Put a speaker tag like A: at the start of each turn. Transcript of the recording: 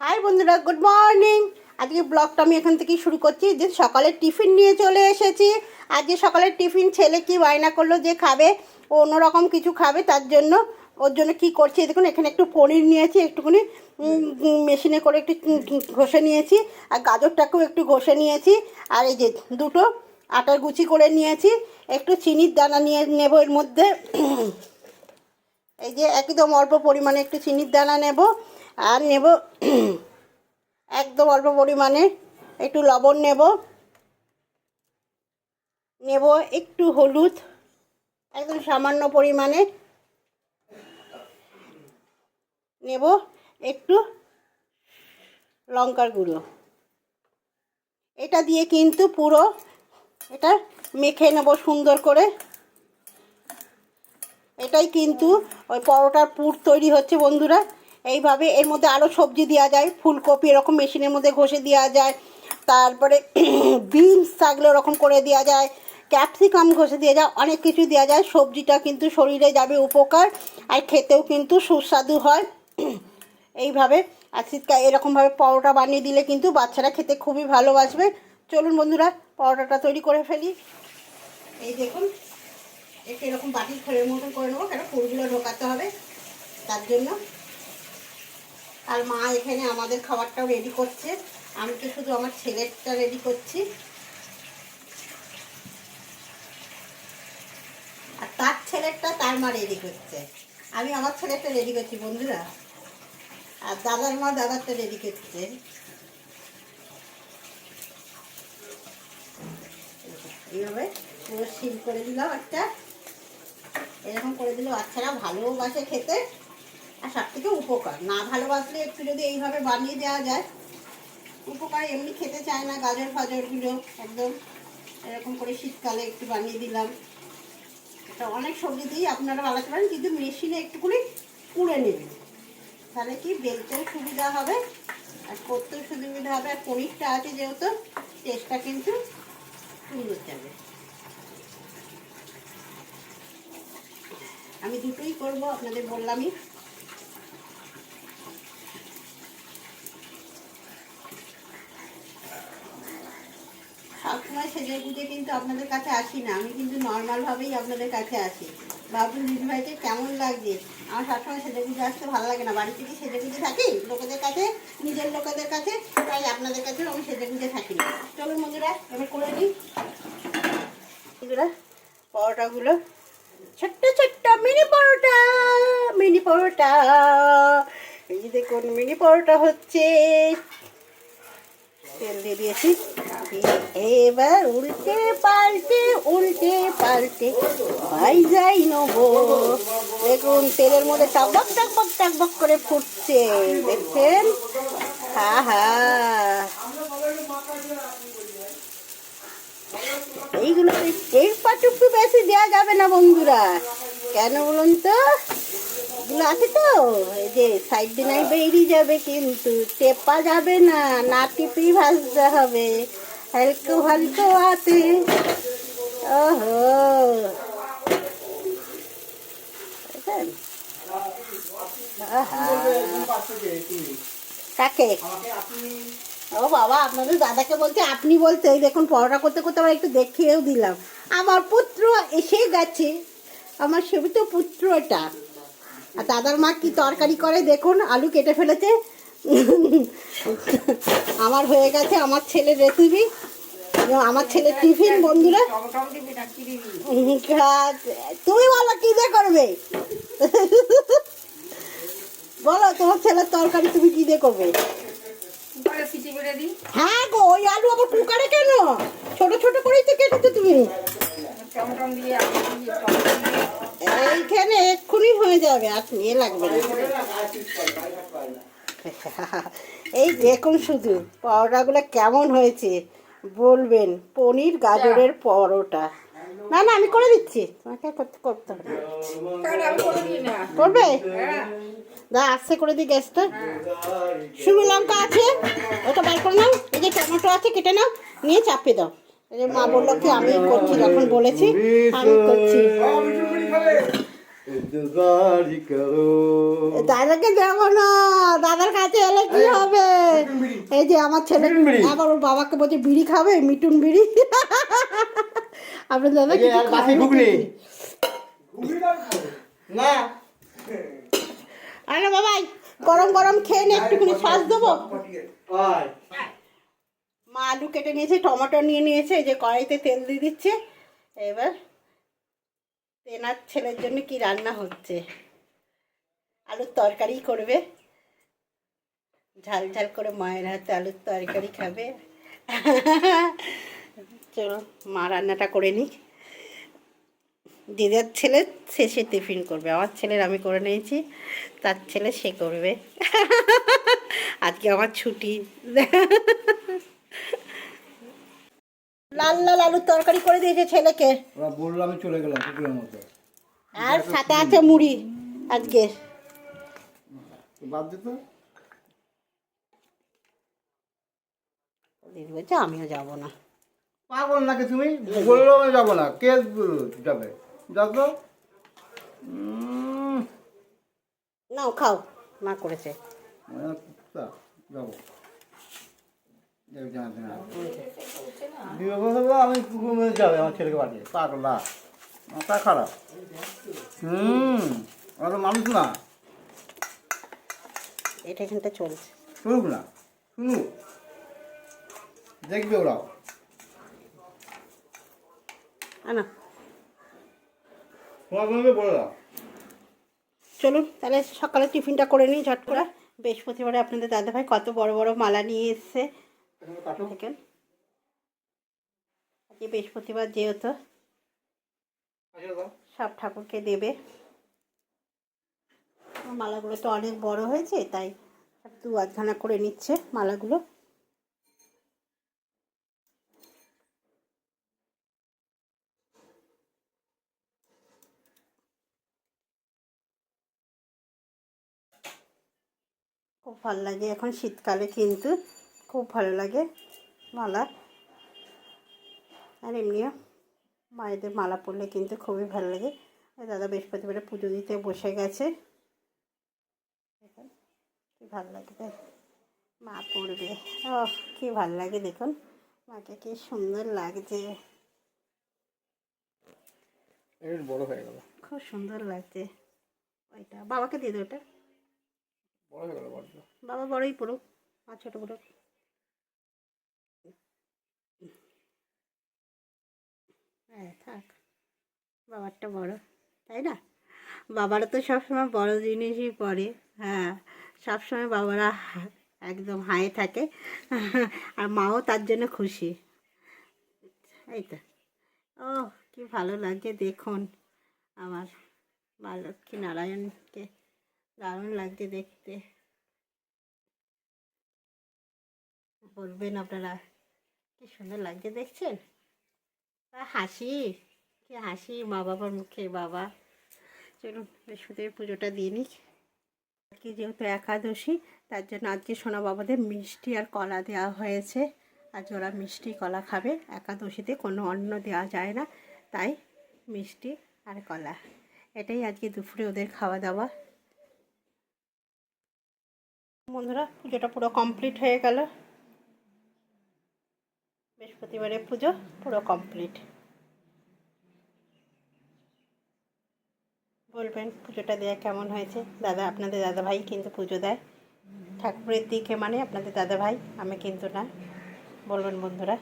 A: High বন্ধুরা good morning আজকে ব্লগটা আমি এখান থেকেই শুরু করছি। যে সকালের টিফিন নিয়ে চলে এসেছি। আজকে সকালের টিফিন ছেলে কি বায়না করল যে খাবে, ও অন্যরকম কিছু খাবে, তার জন্য ওর জন্য কি করছি, দেখুন, এখানে একটু পনির নিয়েছি, একটুখানি মেশিনে করে একটু ঘষে নিয়েছি। আর গাজরটাকেও একটু ঘষে নিয়েছি। আর এই যে দুটো আটার গুচি করে নিয়েছি। একটু চিনির দানা নিয়ে নেব এর মধ্যে। এই যে একদম অল্প পরিমাণে একটু চিনির দানা নেব। আর নেব, একদম অল্প পরিমাণে একটু লবণ নেব। নেব একটু হলুদ, একদম সামান্য পরিমাণে। নেব একটু লঙ্কার গুঁড়ো। এটা দিয়ে কিন্তু পুরো এটা মেখে নেব সুন্দর করে। এটাই কিন্তু ওই পরোটার পুর তৈরি হচ্ছে বন্ধুরা। এইভাবে এর মধ্যে আরও সবজি দেওয়া যায়, ফুলকপি এরকম মেশিনের মধ্যে ঘষে দেওয়া যায়। তারপরে বিনস থাকলে ওরকম করে দেওয়া যায়, ক্যাপসিকাম ঘষে দেওয়া যায়, অনেক কিছু দেওয়া যায়। সবজিটা কিন্তু শরীরে যাবে উপকার আর খেতেও কিন্তু সুস্বাদু হয়। এইভাবে আর শীতকাল এরকমভাবে পরোটা বানিয়ে দিলে কিন্তু বাচ্চারা খেতে খুবই ভালোবাসবে। চলুন বন্ধুরা, পরোটাটা তৈরি করে ফেলি। এই দেখুন, একটু এরকম বাটির খোলের মতন করে নেব কেন? ফুলগুলো ঢোকাতে হবে, তার জন্য। আর মা এখানে আমাদের খাবারটাও রেডি করছে। আমি তো শুধু আমার ছেলেরটা রেডি করছি। আর তার ছেলেরটা তার মা রেডি করছে। আমি আমার ছেলেরটা রেডি করছি, বন্ধুরা। আর দাদার মা দাদারটা রেডি করছে। এইভাবে পুরো সিল করে দিলাম একটা। এরকম করে দিলে বাচ্চারা ভালোবাসে খেতে। আর সব থেকে উপকার। না ভালোবাসলে একটু যদি এইভাবে বানিয়ে দেওয়া যায়, উপকার এমনি খেতে চায় না, গাজর ফাজরগুলো একদম এরকম করে শীতকালে একটু বানিয়ে দিলাম। এটা অনেক সবজি দিয়েই আপনারা বানাতে পারেন, কিন্তু মেশিনে একটু করে কুড়ে নেবেন। তাহলে কি বেলতেও সুবিধা হবে, আর করতেও সুবিধা হবে, আর পনিরটা আছে যেহেতু, টেস্টটা কিন্তু সুন্দর যাবে। আমি দুটোই করব, আপনাদের বললামই। সবসময় সেজে গুজে কিন্তু আপনাদের কাছে আসি না। আমি কিন্তু নর্মালভাবেই আপনাদের কাছে আসি। বাবুল দিদিভাইকে কেমন লাগছে? আমার সবসময় সেজে গুজে আসতে ভালো লাগে না। বাড়িতে কি সেজে গুজে থাকি? লোকেদের কাছে? নিজের লোকেদের কাছে? তাই আপনাদের কাছেও আমি সেজে গুজে থাকি না। চলুন বন্ধুরা, এবার করে নিই। পরোটাগুলো। ছোট্ট ছোট্ট মিনি পরোটা মিনি পরোটা। এই যে দেখুন, মিনি পরোটা হচ্ছে। তেল দিয়ে দিয়েছি। দিয়ে এবার উল্টে পাল্টে উল্টে পাল্টে ভাই যাই নেব। দেখুন, তেলের মধ্যে টাকবক টাকবক টাকবক করে ফুটছে। দেখছেন? হা হা। এইগুলো এই পাটুকু বেশি দেওয়া যাবে না বন্ধুরা। কেন বলুন তো? এগুলো আছে তো, এই যে সাইড দিনাই বেরিয়ে যাবে কিন্তু, টেপা যাবে না না টিপি ভাজতে হবে। হাতে ওহো দেখেন? আহা। কাকে? ও বাবা, আপনাদের দাদাকে বলতে আপনি বলতে দেখুন পড়াটা করতে করতে আবার একটু দেখিয়েও দিলাম। আমার পুত্র এসে গেছে। আমার সেবিত পুত্র এটা আর দাদার মা কি তরকারি করে? দেখুন, আলু কেটে ফেলেছে। আমার হয়ে গেছে, আমার ছেলের রেসিপি আমার ছেলের টিফিন, বন্ধুরা। তুমি বলো কি দিয়ে করবে? বলো, তোমার ছেলের তরকারি তুমি কি দিয়ে করবে? হ্যাঁ গো, ওই আলু আবার কুকারে কেন? ছোট ছোট করেই তো কেটেছো তুমি। এইখানে এক্ষুনি হয়ে যাবে, আর নিয়ে লাগবে না। এই দেখুন শুধু পরোটাগুলো কেমন হয়েছে বলবেন পনির গাজরের পরোটা। না না আমি করে দিচ্ছি। তোমাকে করতে করতে হবে করবে? দা আসছে করে দিই গ্যাসটা। শুভ লঙ্কা আছে ওটা বার করে নাও। এই যে টমেটো আছে কেটে নাও। নিয়ে চাপিয়ে দাও। মা বলল কি আমি করছি যখন বলেছি আমি করছি। দাদাকে দেবো না। দাদার কাছে এলে কি হবে? এই যে আমার ছেলে আবার ওর বাবাকে বলছে বিড়ি খাবে? মিটুন বিড়ি? আপনার দাদা না
B: ঘুগনি। না।
A: আরে বাবাই গরম গরম খেয়ে নে একটুখানি সস দেবো। মা আলু কেটে নিয়েছে টমেটো নিয়ে নিয়েছে এই যে কড়াইতে তেল দিয়ে দিচ্ছে। এবার তেনার ছেলের জন্য কি রান্না হচ্ছে? আলুর তরকারি করবে। ঝাল ঝাল করে মায়ের হাতে আলুর তরকারি খাবে। চলো, মা রান্নাটা করে নিক। দিদার ছেলে শেষে টিফিন করবে। আমার ছেলের আমি করে নিয়েছি, তার ছেলে সে করবে। আজকে আমার ছুটি। লাল লাল আলুর তরকারি করে দিয়েছে ছেলেকে।
B: ওরা বলল আমি চলে গেলাম কুকুরের মতো
A: আর সাথে আছে মুড়ি আজকে।
B: বাদ দিত
A: বলছে আমিও যাব না।
B: পাগল নাকি তুমি? বলল আমি যাব না। কে যাবে? যাও তো।
A: নাও খাও। মা করেছে।
B: যাব যাবে, জানাতে না। বিবাহ হলো আমি কুকুর মেরে যাবে আমার ছেলেকে পাঠিয়ে। পাগলা মাথা খারাপ। হুম ওরা তো মানুষ না।
A: এটা এখানটা চলছে।
B: শুনুক না শুনুক দেখবে
A: আনা।
B: বলে দাও।
A: চলুন তাহলে সকালে টিফিনটা করে নিই ঝট করে। বৃহস্পতিবারে আপনাদের দাদাভাই কত বড় বড় মালা নিয়ে এসছে। দেখেন আজকে বৃহস্পতিবার যেহেতু সব ঠাকুরকে দেবে। মালাগুলো তো অনেক বড় হয়েছে তাই দু আধখানা করে নিচ্ছে মালাগুলো। খুব ভালো লাগে এখন শীতকালে কিন্তু। খুব ভালো লাগে মালা। আর এমনিও মায়েদের মালা পরলে কিন্তু খুবই ভালো লাগে। দাদা বৃহস্পতিবারে পুজো দিতে বসে গেছে। দেখুন কি ভালো লাগে দেখ মা পড়বে ও কি ভালো লাগে দেখুন। মাকে কি সুন্দর লাগছে।
B: বড় হয়ে গেল।
A: খুব সুন্দর লাগছে। ওইটা বাবাকে দিয়ে দে ওটা। বাবা বড়ই পড়ুক আর ছোটো পড়ুক হ্যাঁ থাক। বাবারটা বড়, তাই না? বাবারা তো সবসময় বড় জিনিসই পরে হ্যাঁ। সবসময় বাবারা একদম হাই থাকে, আর মাও তার জন্য খুশি। এই তো। ও কি ভালো লাগছে দেখুন। আমার মা লক্ষ্মী নারায়ণকে দারুণ লাগছে দেখতে। বলবেন আপনারা, কি সুন্দর লাগছে দেখছেন? হাসি? কি হাসি? মা বাবার মুখে বাবা। চলুন বৃহস্পতিবার পুজোটা দিয়ে নিই। আজকে যেহেতু একাদশী, তার জন্য আজকে সোনা বাবাদের মিষ্টি আর কলা দেওয়া হয়েছে। আজ ওরা মিষ্টি কলা খাবে। একাদশীতে কোনো অন্ন দেওয়া যায় না। তাই মিষ্টি আর কলা। এটাই আজকে দুপুরে ওদের খাওয়া দাওয়া। বন্ধুরা, পুজোটা পুরো কমপ্লিট হয়ে গেল। বৃহস্পতিবারের পুজো পুরো কমপ্লিট বলবেন পুজোটা দেয়া কেমন হয়েছে? দাদা, আপনাদের দাদা ভাই কিন্তু পুজো দেয়। ঠাকুরের দিকে মানে আপনাদের দাদা ভাই আমি কিন্তু না। বলবেন বন্ধুরা।